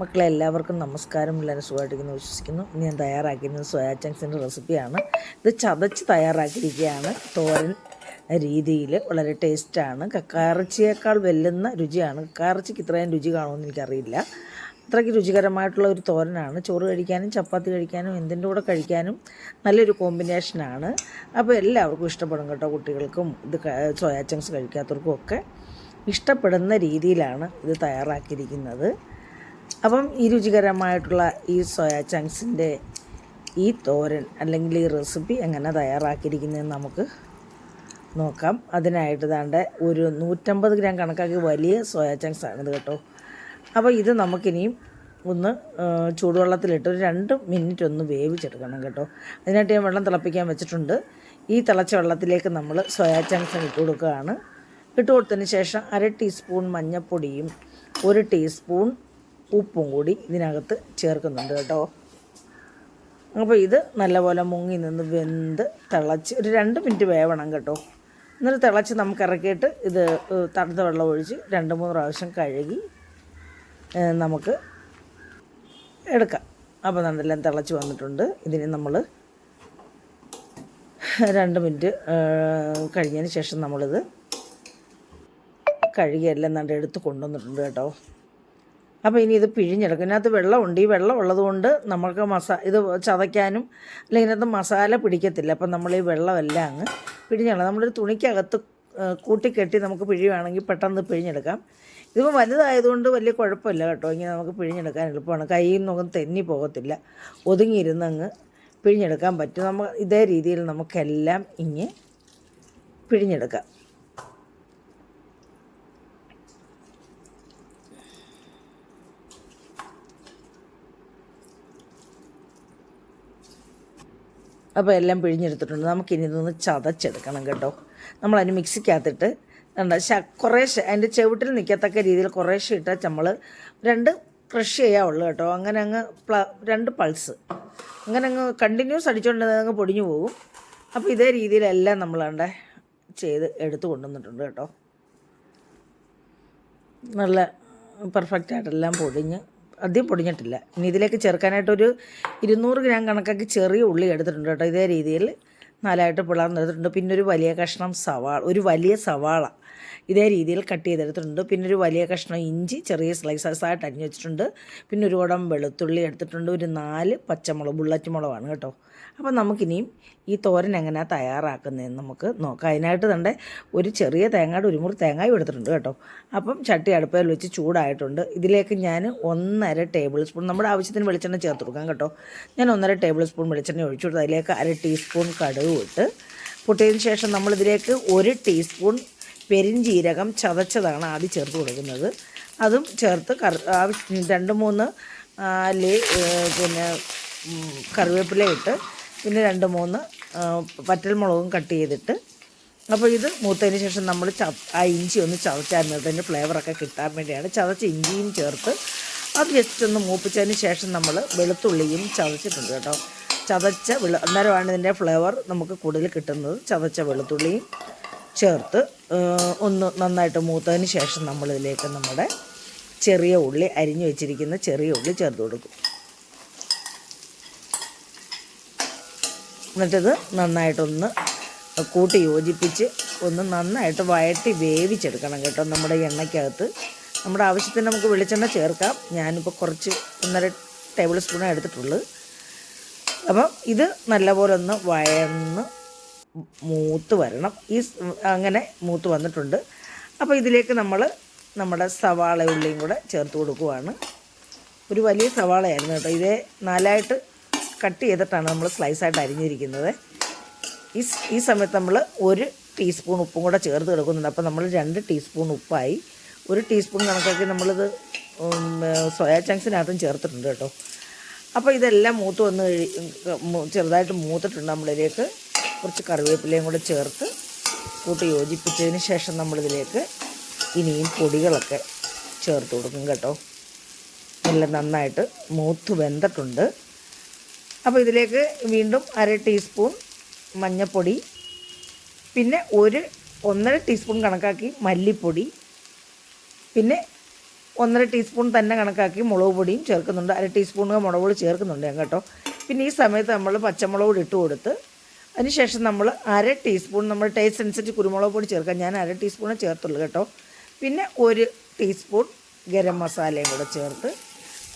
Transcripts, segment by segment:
മക്കളെ എല്ലാവർക്കും നമസ്കാരം. എല്ലാവരും സുഖമായിട്ടിരിക്കുന്നു വിശ്വസിക്കുന്നു. ഇനി ഞാൻ തയ്യാറാക്കിയിരുന്നത് സോയാ ചങ്സിന്റെ റെസിപ്പിയാണ്. ഇത് ചതച്ച് തയ്യാറാക്കിയിരിക്കുകയാണ്. തോരൻ രീതിയിൽ വളരെ ടേസ്റ്റാണ്. കക്കാറച്ചിയേക്കാൾ വെല്ലുന്ന രുചിയാണ്. കക്കാറച്ചിക്ക് ഇത്രയും രുചി കാണുമെന്ന് എനിക്കറിയില്ല. അത്രയ്ക്ക് രുചികരമായിട്ടുള്ള ഒരു തോരനാണ്. ചോറ് കഴിക്കാനും ചപ്പാത്തി കഴിക്കാനും എന്തിന്റെ കൂടെ കഴിക്കാനും നല്ലൊരു കോമ്പിനേഷനാണ്. അപ്പോൾ എല്ലാവർക്കും ഇഷ്ടപ്പെടും കേട്ടോ കുട്ടികൾക്കും ഇത് സോയാ ചങ്സ് കഴിക്കാത്തവർക്കും ഒക്കെ. ഇഷ്ടപ്പെടുന്ന രീതിയിലാണ് ഇത് തയ്യാറാക്കിയിരിക്കുന്നത്. അപ്പം ഈ രുചികരമായിട്ടുള്ള ഈ സോയാ ചങ്ക്സിന്റെ ഈ തോരൻ അല്ലെങ്കിൽ ഈ റെസിപ്പി എങ്ങനെ തയ്യാറാക്കിയിരിക്കുന്നതെന്ന് നമുക്ക് നോക്കാം. അതിനായിട്ട് താണ്ട് ഒരു നൂറ്റമ്പത് ഗ്രാം കണക്കാക്കി വലിയ സോയാ ചങ്ക്സ് ആണിത് കേട്ടോ. അപ്പോൾ ഇത് നമുക്കിനിയും ഒന്ന് ചൂടുവെള്ളത്തിലിട്ട് ഒരു രണ്ട് മിനിറ്റ് ഒന്ന് വേവിച്ചെടുക്കണം കേട്ടോ. അതിനായിട്ട് ഞാൻ വെള്ളം തിളപ്പിക്കാൻ വെച്ചിട്ടുണ്ട്. ഈ തിളച്ച വെള്ളത്തിലേക്ക് നമ്മൾ സോയാ ചങ്ക്സ് ഇട്ട് കൊടുക്കുകയാണ്. ഇട്ട് കൊടുത്തതിന് ശേഷം അര ടീസ്പൂൺ മഞ്ഞൾപ്പൊടിയും ഒരു ടീസ്പൂൺ ഉപ്പും കൂടി ഇതിനകത്ത് ചേർക്കുന്നുണ്ട് കേട്ടോ. അപ്പോൾ ഇത് നല്ലപോലെ മുങ്ങി നിന്ന് വെന്ത് തിളച്ച് ഒരു രണ്ട് മിനിറ്റ് വേവണം കേട്ടോ. എന്നിട്ട് തിളച്ച് നമുക്ക് ഇറക്കിയിട്ട് ഇത് തണുത്ത വെള്ളം ഒഴിച്ച് രണ്ട് മൂന്ന് പ്രാവശ്യം കഴുകി നമുക്ക് എടുക്കാം. അപ്പോൾ നന്നെല്ലാം തിളച്ച് വന്നിട്ടുണ്ട്. ഇതിന് നമ്മൾ രണ്ട് മിനിറ്റ് കഴിഞ്ഞതിന് ശേഷം നമ്മളിത് കഴുകിയെല്ലാം നല്ല എടുത്ത് കൊണ്ടുവന്നിട്ടുണ്ട് കേട്ടോ. അപ്പോൾ ഇനി ഇത് പിഴിഞ്ഞെടുക്കും. ഇതിനകത്ത് വെള്ളമുണ്ട്. ഈ വെള്ളം ഉള്ളതുകൊണ്ട് നമുക്ക് മസാ ഇത് ചതയ്ക്കാനും അല്ലെങ്കിൽ ഇതിനകത്ത് മസാല പിടിക്കത്തില്ല. അപ്പം നമ്മൾ ഈ വെള്ളമെല്ലാം അങ്ങ് പിഴിഞ്ഞെടുക്കാം നമ്മളൊരു തുണിക്കകത്ത് കൂട്ടിക്കെട്ടി നമുക്ക് പിഴിയുവാണെങ്കിൽ പെട്ടെന്ന് പിഴിഞ്ഞെടുക്കാം. ഇതിപ്പോൾ വലുതായതുകൊണ്ട് വലിയ കുഴപ്പമില്ല കേട്ടോ. ഇങ്ങനെ നമുക്ക് പിഴിഞ്ഞെടുക്കാൻ എളുപ്പമാണ്. കൈയിൽ നിന്നൊന്നും തെന്നി പോകത്തില്ല. ഒതുങ്ങിയിരുന്ന് അങ്ങ് പിഴിഞ്ഞെടുക്കാൻ പറ്റും. നമ്മൾ ഇതേ രീതിയിൽ നമുക്കെല്ലാം ഇങ്ങ് പിഴിഞ്ഞെടുക്കാം. അപ്പോൾ എല്ലാം പിഴിഞ്ഞെടുത്തിട്ടുണ്ട്. നമുക്കിനി ഇതൊന്ന് ചതച്ചെടുക്കണം കേട്ടോ. നമ്മളതിന് മിക്സിക്കകത്തിട്ട് എന്താ ശ കുറേശ്ശെ അതിന്റെ ചെവിട്ടിൽ നിൽക്കത്തക്ക രീതിയിൽ കുറേശ്ശെ ഇട്ടാൽ നമ്മൾ രണ്ട് ക്രഷ് ചെയ്യാവുള്ളൂ കേട്ടോ. അങ്ങനെ അങ്ങ് പ്ല രണ്ട് പൾസ്. അങ്ങനെ അങ്ങ് കണ്ടിന്യൂസ് അടിച്ചുകൊണ്ട് അങ്ങ് പൊടിഞ്ഞു പോകും. അപ്പോൾ ഇതേ രീതിയിലെല്ലാം നമ്മളവിടെ ചെയ്ത് എടുത്തു കൊണ്ടുവന്നിട്ടുണ്ട് കേട്ടോ. നല്ല പെർഫെക്റ്റായിട്ടെല്ലാം പൊടിഞ്ഞ് അധികം പൊടിഞ്ഞിട്ടില്ല. ഇനി ഇതിലേക്ക് ചേർക്കാനായിട്ടൊരു ഇരുന്നൂറ് ഗ്രാം കണക്കാക്കി ചെറിയ ഉള്ളി എടുത്തിട്ടുണ്ട് കേട്ടോ. ഇതേ രീതിയിൽ നാലായിട്ട് പിളർന്നെടുത്തിട്ടുണ്ട് പിന്നെ ഒരു വലിയ കഷ്ണം സവാള ഒരു വലിയ സവാള ഇതേ രീതിയിൽ കട്ട് ചെയ്തെടുത്തിട്ടുണ്ട്. പിന്നെ ഒരു വലിയ കഷ്ണം ഇഞ്ചി ചെറിയ സ്ലൈസസ് ആയിട്ട് അരിഞ്ഞ് വെച്ചിട്ടുണ്ട്. പിന്നെ ഒരു കുടം വെളുത്തുള്ളി എടുത്തിട്ടുണ്ട്. ഒരു നാല് പച്ചമുളക് ബുള്ളറ്റ് മുളകാണ് കേട്ടോ. അപ്പം നമുക്കിനിയും ഈ തോരൻ എങ്ങനെയാണ് തയ്യാറാക്കുന്നതെന്ന് നമുക്ക് നോക്കാം. അതിനായിട്ട് തന്നെ ഒരു ചെറിയ തേങ്ങയുടെ ഒരു മുറി തേങ്ങയും എടുത്തിട്ടുണ്ട് കേട്ടോ. അപ്പം ചട്ടി അടുപ്പയിൽ വെച്ച് ചൂടായിട്ടുണ്ട്. ഇതിലേക്ക് ഞാൻ ഒന്നര ടേബിൾ സ്പൂൺ നമ്മുടെ ആവശ്യത്തിന് വെളിച്ചെണ്ണ ചേർത്ത് കൊടുക്കാം കേട്ടോ. ഞാൻ ഒന്നര ടേബിൾ സ്പൂൺ വെളിച്ചെണ്ണ ഒഴിച്ചു കൊടുത്ത്. അതിലേക്ക് അര ടീസ്പൂൺ കടുക് ഇട്ട് പൊട്ടിയതിന് ശേഷം നമ്മളിതിലേക്ക് ഒരു ടീസ്പൂൺ പെരിഞ്ജീരകം ചതച്ചതാണ് ആദ്യം ചേർത്ത് കൊടുക്കുന്നത്. അതും ചേർത്ത് കറി രണ്ട് മൂന്ന് അല്ലേ പിന്നെ കറിവേപ്പില ഇട്ട് പിന്നെ രണ്ട് മൂന്ന് വറ്റൽമുളകും കട്ട് ചെയ്തിട്ട്. അപ്പോൾ ഇത് മൂത്തതിന് ശേഷം നമ്മൾ ച ആ ഇഞ്ചി ഒന്ന് ചതച്ചായിരുന്നു അതിന്റെ ഫ്ലേവറൊക്കെ കിട്ടാൻ വേണ്ടിയാണ്. ചതച്ച് ഇഞ്ചിയും ചേർത്ത് അത് ജസ്റ്റ് ഒന്ന് മൂപ്പിച്ചതിന് ശേഷം നമ്മൾ വെളുത്തുള്ളിയും ചതച്ചിട്ടുണ്ട് കേട്ടോ. ചതച്ച വെളു അന്നേരമാണ് ഇതിന്റെ ഫ്ലേവർ നമുക്ക് കൂടുതൽ കിട്ടുന്നത്. ചതച്ച വെളുത്തുള്ളിയും ചേർത്ത് ഒന്ന് നന്നായിട്ട് മൂത്തതിന് ശേഷം നമ്മളിതിലേക്ക് നമ്മുടെ ചെറിയ ഉള്ളി അരിഞ്ഞു വെച്ചിരിക്കുന്ന ചെറിയ ഉള്ളി ചേർത്ത് കൊടുക്കും. എന്നിട്ടിത് നന്നായിട്ടൊന്ന് കൂട്ടി യോജിപ്പിച്ച് ഒന്ന് നന്നായിട്ട് വയറ്റി വേവിച്ചെടുക്കണം കേട്ടോ നമ്മുടെ എണ്ണയ്ക്കകത്ത്. നമ്മുടെ ആവശ്യത്തിന് നമുക്ക് വെളിച്ചെണ്ണ ചേർക്കാം. ഞാനിപ്പോൾ കുറച്ച് ഒന്നര ടേബിൾ സ്പൂണേ എടുത്തിട്ടുള്ളൂ അപ്പം ഇത് നല്ലപോലെ ഒന്ന് വയന്ന് മൂത്ത് വരണം. ഈ അങ്ങനെ മൂത്ത് വന്നിട്ടുണ്ട്. അപ്പോൾ ഇതിലേക്ക് നമ്മൾ നമ്മുടെ സവാള ഉള്ളിയും കൂടെ ചേർത്ത് കൊടുക്കുവാണ്. ഒരു വലിയ സവാളയായിരുന്നു കേട്ടോ. ഇതേ നാലായിട്ട് കട്ട് ചെയ്തിട്ടാണ് നമ്മൾ സ്ലൈസായിട്ട് അരിഞ്ഞിരിക്കുന്നത്. ഈ ഈ സമയത്ത് നമ്മൾ ഒരു ടീസ്പൂൺ ഉപ്പും കൂടെ ചേർത്ത് കൊടുക്കുന്നുണ്ട് അപ്പോൾ നമ്മൾ രണ്ട് ടീസ്പൂൺ ഉപ്പായി. ഒരു ടീസ്പൂൺ കണക്കാക്കി നമ്മളിത് സോയാ ചങ്ക്സിനകത്തും ചേർത്തിട്ടുണ്ട് കേട്ടോ. അപ്പോൾ ഇതെല്ലാം മൂത്ത് വന്ന് ചെറുതായിട്ട് മൂത്തിട്ടുണ്ട് നമ്മളിതിലേക്ക് കുറച്ച് കറിവേപ്പിലയും കൂടെ ചേർത്ത് കൂട്ടി യോജിപ്പിച്ചതിന് ശേഷം നമ്മളിതിലേക്ക് ഇനിയും പൊടികളൊക്കെ ചേർത്ത് കൊടുക്കും കേട്ടോ. എല്ലാം നന്നായിട്ട് മൂത്ത് വെന്തിട്ടുണ്ട്. അപ്പോൾ ഇതിലേക്ക് വീണ്ടും അര ടീസ്പൂൺ മഞ്ഞൾപ്പൊടി പിന്നെ ഒരു ഒന്നര ടീസ്പൂൺ കണക്കാക്കി മല്ലിപ്പൊടി പിന്നെ ഒന്നര ടീസ്പൂൺ തന്നെ കണക്കാക്കി മുളക് പൊടിയും ചേർക്കുന്നുണ്ട്. അര ടീസ്പൂൺ മുളക് പൊടി ചേർക്കുന്നുണ്ട് ഞാൻ കേട്ടോ. പിന്നെ ഈ സമയത്ത് നമ്മൾ പച്ചമുളക് പൊടി ഇട്ട് കൊടുത്ത് അതിനുശേഷം നമ്മൾ അര ടീസ്പൂൺ നമ്മൾ ടേസ്റ്റ് അനുസരിച്ച് കുരുമുളക് പൊടി ചേർക്കാം. ഞാൻ അര ടീസ്പൂണേ ചേർത്തുള്ളൂ കേട്ടോ. പിന്നെ ഒരു ടീസ്പൂൺ ഗരം മസാലയും കൂടെ ചേർത്ത്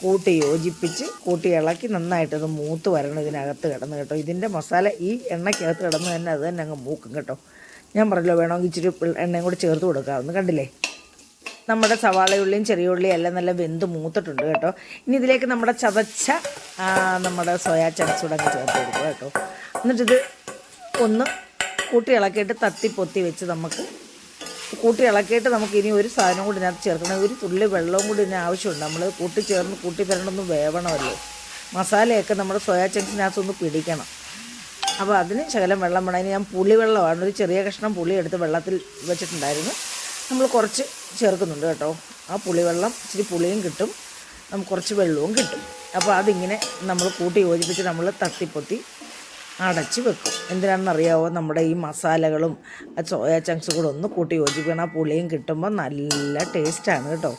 കൂട്ടി യോജിപ്പിച്ച് കൂട്ടി ഇളക്കി നന്നായിട്ടത് മൂത്ത് വരണം ഇതിനകത്ത് കിടന്ന് കേട്ടോ. ഇതിന്റെ മസാല ഈ എണ്ണയ്ക്കകത്ത് കിടന്ന് തന്നെ അത് തന്നെ അങ്ങ് മൂക്കും കേട്ടോ. ഞാൻ പറഞ്ഞല്ലോ വേണമെങ്കിൽ ഇച്ചിരി എണ്ണയും കൂടി ചേർത്ത് കൊടുക്കാമെന്ന് കണ്ടില്ലേ? നമ്മുടെ സവാളയുള്ളിയും ചെറിയ ഉള്ളിയും എല്ലാം നല്ല വെന്ത് മൂത്തിട്ടുണ്ട് കേട്ടോ. ഇനി ഇതിലേക്ക് നമ്മുടെ ചതച്ച നമ്മുടെ സോയാ ചങ്ക്സ് അങ്ങ് ചേർത്ത് കൊടുക്കുക കേട്ടോ. എന്നിട്ടിത് ഒന്ന് കൂട്ടി ഇളക്കിയിട്ട് തത്തി പൊത്തി വെച്ച് നമുക്ക് കൂട്ടി ഇളക്കിയിട്ട് നമുക്ക് ഇനി ഒരു സാധനം കൂടി ഇതിനകത്ത് ചേർക്കണം. ഒരു തുള്ളി വെള്ളവും കൂടി ഇതിന് ആവശ്യമുണ്ട്. നമ്മൾ കൂട്ടി ചേർന്ന് കൂട്ടി തരണമെന്ന് വേവണമല്ലോ. മസാലയൊക്കെ നമ്മുടെ സോയാ ചങ്ക്സിനകത്തൊന്ന് പിടിക്കണം. അപ്പോൾ അതിന് ശകലം വെള്ളം വേണം. അതിന് ഞാൻ പുളിവെള്ളമാണ്. ഒരു ചെറിയ കഷ്ണം പുളി എടുത്ത് വെള്ളത്തിൽ വെച്ചിട്ടുണ്ടായിരുന്നു. നമ്മൾ കുറച്ച് ചേർക്കുന്നുണ്ട് കേട്ടോ. ആ പുളിവെള്ളം ഇച്ചിരി പുളിയും കിട്ടും. നമുക്ക് കുറച്ച് വെള്ളവും കിട്ടും. അപ്പോൾ അതിങ്ങനെ നമ്മൾ കൂട്ടി യോജിപ്പിച്ച് നമ്മൾ തട്ടിപ്പൊത്തി അടച്ച് വെക്കും. എന്തിനാണെന്നറിയാവോ? നമ്മുടെ ഈ മസാലകളും സോയ ചങ്ക്സും കൂടെ ഒന്ന് കൂട്ടി യോജിപ്പിക്കണം. ആ പുളിയും കിട്ടുമ്പോൾ നല്ല ടേസ്റ്റാണ് കേട്ടോ.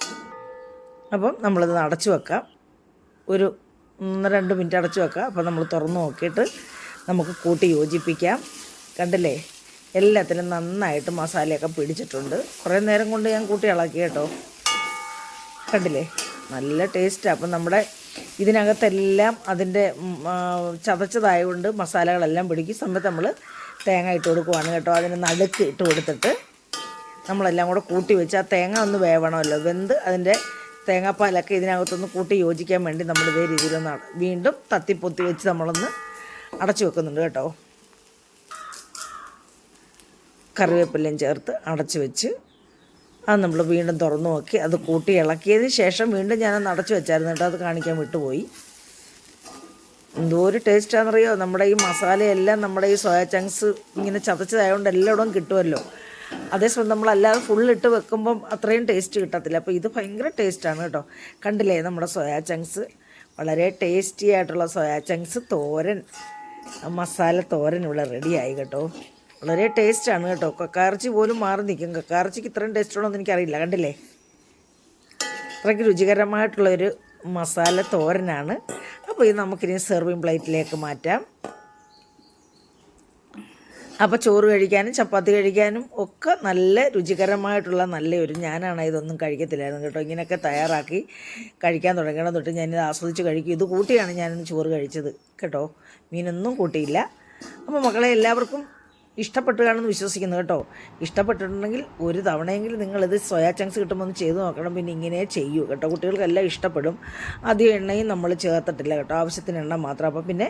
അപ്പം നമ്മളിത് അടച്ച് വെക്കാം. ഒരു ഒന്ന് രണ്ട് മിനിറ്റ് അടച്ച് വെക്കാം. അപ്പോൾ നമ്മൾ തുറന്ന് നോക്കിയിട്ട് നമുക്ക് കൂട്ടി യോജിപ്പിക്കാം. കണ്ടില്ലേ? എല്ലാത്തിനും നന്നായിട്ട് മസാലയൊക്കെ പിടിച്ചിട്ടുണ്ട്. കുറേ നേരം കൊണ്ട് ഞാൻ കൂട്ടി ഇളക്കി കേട്ടോ. കണ്ടില്ലേ? നല്ല ടേസ്റ്റാണ് അപ്പം നമ്മുടെ ഇതിനകത്തെല്ലാം അതിന്റെ ചതച്ചതായതുകൊണ്ട് മസാലകളെല്ലാം പിടിക്കും സമയത്ത് നമ്മൾ തേങ്ങ ഇട്ട് കൊടുക്കുവാണ് കേട്ടോ. അതിന് നടുക്ക് ഇട്ട് കൊടുത്തിട്ട് നമ്മളെല്ലാം കൂടെ കൂട്ടി വെച്ച് ആ തേങ്ങ ഒന്ന് വേവണമല്ലോ. വെന്ത് അതിന്റെ തേങ്ങാപ്പാലൊക്കെ ഇതിനകത്തൊന്ന് കൂട്ടി യോജിക്കാൻ വേണ്ടി നമ്മൾ ഇതേ രീതിയിലൊന്ന് വീണ്ടും തത്തിപ്പൊത്തി വെച്ച് നമ്മളൊന്ന് അടച്ചു വെക്കുന്നുണ്ട് കേട്ടോ. കറിവേപ്പിലയും ചേർത്ത് അടച്ചു വെച്ച് അത് നമ്മൾ വീണ്ടും തുറന്നു നോക്കി. അത് കൂട്ടി ഇളക്കിയതിന് ശേഷം വീണ്ടും ഞാനത് അടച്ചു വെച്ചായിരുന്നു കേട്ടോ. അത് കാണിക്കാൻ വിട്ടുപോയി. എന്തോ ഒരു ടേസ്റ്റാണെന്നറിയോ നമ്മുടെ ഈ മസാലയെല്ലാം നമ്മുടെ ഈ സോയ ചങ്ക്സ് ഇങ്ങനെ ചതച്ചതായതുകൊണ്ട് എല്ലായിടവും കിട്ടുമല്ലോ. അതേസമയം നമ്മളല്ലാതെ ഫുൾ ഇട്ട് വെക്കുമ്പം അത്രയും ടേസ്റ്റ് കിട്ടത്തില്ല. അപ്പോൾ ഇത് ഭയങ്കര ടേസ്റ്റാണ് കേട്ടോ. കണ്ടില്ലേ? നമ്മുടെ സോയ ചങ്ക്സ് വളരെ ടേസ്റ്റി ആയിട്ടുള്ള സോയ ചങ്ക്സ് തോരൻ മസാല തോരൻ ഇവിടെ റെഡിയായി കേട്ടോ. വളരെ ടേസ്റ്റാണ് കേട്ടോ. കക്കാർച്ചി പോലും മാറി നിൽക്കും. കക്കാർച്ചിക്ക് ഇത്രയും ടേസ്റ്റ് ഉണ്ടോ എന്ന് എനിക്കറിയില്ല. കണ്ടില്ലേ? അത്രയ്ക്ക് രുചികരമായിട്ടുള്ളൊരു മസാല തോരനാണ്. അപ്പോൾ ഇത് നമുക്കിനി സെർവിങ് പ്ലേറ്റിലേക്ക് മാറ്റാം. അപ്പോൾ ചോറ് കഴിക്കാനും ചപ്പാത്തി കഴിക്കാനും ഒക്കെ നല്ല രുചികരമായിട്ടുള്ള നല്ലൊരു ഞാനാണ്. ഇതൊന്നും കഴിക്കത്തില്ലായിരുന്നു കേട്ടോ. ഇങ്ങനെയൊക്കെ തയ്യാറാക്കി കഴിക്കാൻ തുടങ്ങണം തൊട്ട് ഞാനിത് ആസ്വദിച്ച് കഴിക്കും. ഇത് കൂട്ടിയാണ് ഞാനിന്ന് ചോറ് കഴിച്ചത് കേട്ടോ. മീനൊന്നും കൂട്ടിയില്ല. അപ്പോൾ മക്കളെ എല്ലാവർക്കും ഇഷ്ടപ്പെട്ടു കാണുമെന്ന് വിശ്വസിക്കുന്നു കേട്ടോ. ഇഷ്ടപ്പെട്ടിട്ടുണ്ടെങ്കിൽ ഒരു തവണയെങ്കിലും നിങ്ങളിത് സോയാ ചങ്ക്സ് ഒന്ന് ചെയ്ത് നോക്കണം. പിന്നെ ഇങ്ങനെ ചെയ്യൂ കേട്ടോ. കുട്ടികൾക്കെല്ലാം ഇഷ്ടപ്പെടും. അധികം എണ്ണയും നമ്മൾ ചേർത്തിട്ടില്ല കേട്ടോ. ആവശ്യത്തിന് എണ്ണ മാത്രം. അപ്പോൾ പിന്നെ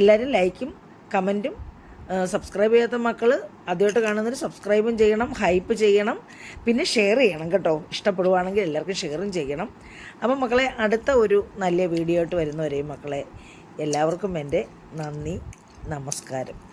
എല്ലാവരും ലൈക്കും കമന്റും സബ്സ്ക്രൈബ് ചെയ്യാത്ത മക്കൾ ആദ്യമായിട്ട് കാണുന്നവർ സബ്സ്ക്രൈബും ചെയ്യണം ഹൈപ്പ് ചെയ്യണം പിന്നെ ഷെയർ ചെയ്യണം കേട്ടോ. ഇഷ്ടപ്പെടുവാണെങ്കിൽ എല്ലാവർക്കും ഷെയറും ചെയ്യണം. അപ്പം മക്കളെ അടുത്ത ഒരു നല്ല വീഡിയോ ആയിട്ട് വരുന്നവരെയും മക്കളെ എല്ലാവർക്കും എന്റെ നന്ദി നമസ്കാരം.